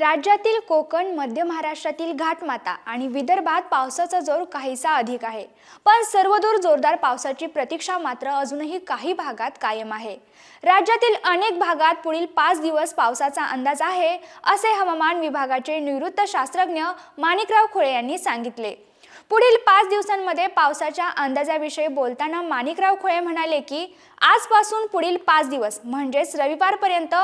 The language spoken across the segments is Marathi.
राज्यातील कोकण मध्य महाराष्ट्रातील घाटमाता आणि विदर्भात पावसाचा जोर काहीसा अधिक आहे. पण सर्वदूर जोरदार पावसाची प्रतीक्षा मात्र अजूनही काही भागात कायम आहे. राज्यातील अनेक भागात पुढील पाच दिवस पावसाचा अंदाज आहे असे हवामान विभागाचे निवृत्त शास्त्रज्ञ माणिकराव खोळे यांनी सांगितले. पुढील पाच दिवसांमध्ये पावसाच्या अंदाजाविषयी बोलताना माणिकराव खोळे म्हणाले की आजपासून पुढील पाच दिवस म्हणजेच रविवारपर्यंत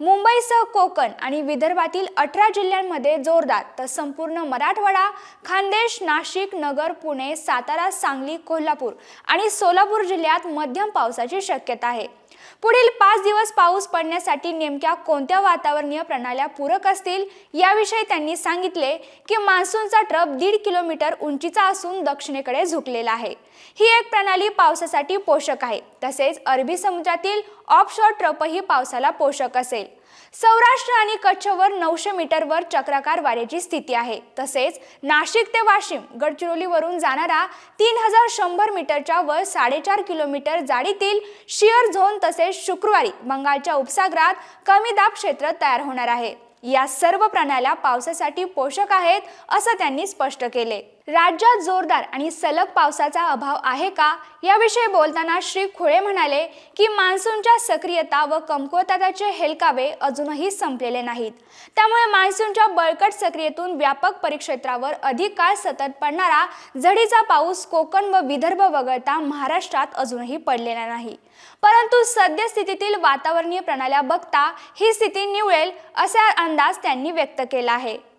मुंबईसह कोकण आणि विदर्भातील अठरा जिल्ह्यांमध्ये जोरदार तर संपूर्ण मराठवाडा खानदेश नाशिक नगर पुणे सातारा सांगली कोल्हापूर आणि सोलापूर जिल्ह्यात मध्यम पावसाची शक्यता आहे. पुढील पाच दिवस पाऊस पडण्यासाठी नेमक्या कोणत्या वातावरणीय प्रणाल्या पूरक असतील याविषयी त्यांनी सांगितले की मान्सूनचा ट्रप दीड किलोमीटर उंचीचा असून दक्षिणेकडे झुकलेला आहे. ही एक प्रणाली पावसासाठी पोषक आहे. तसेच अरबी समुद्रातील ऑफशोर ट्रपही पावसाला पोषक असेल. सौराष्ट्र आणि कच्छवर नऊशे मीटरवर चक्राकार वाऱ्याची स्थिती आहे. तसेच नाशिक ते वाशिम गडचिरोलीवरून जाणारा तीन हजार शंभर मीटरच्या वर साडेचार किलोमीटर जाडीतील शिअर झोन तसेच शुक्रवारी बंगालच्या उपसागरात कमी दाब क्षेत्र तयार होणार आहे. या सर्व प्रणाल्या पावसासाठी पोषक आहेत असं त्यांनी स्पष्ट केले. राज्यात जोरदार आणि सलग पावसाचा अभाव आहे का? याविषयी बोलताना श्री खोळे म्हणाले की मान्सूनच्या सक्रियता व कमकुवताचे हेलकावे अजूनही संपलेले नाहीत. त्यामुळे मान्सूनच्या बळकट सक्रियेतून व्यापक परिक्षेत्रावर अधिक काळ सतत पडणारा झडीचा पाऊस कोकण व विदर्भ वगळता महाराष्ट्रात अजूनही पडलेला नाही. परंतु सद्यस्थितीतील वातावरणीय प्रणाल्या बघता ही स्थिती निवळेल असा अंदाज त्यांनी व्यक्त केला आहे.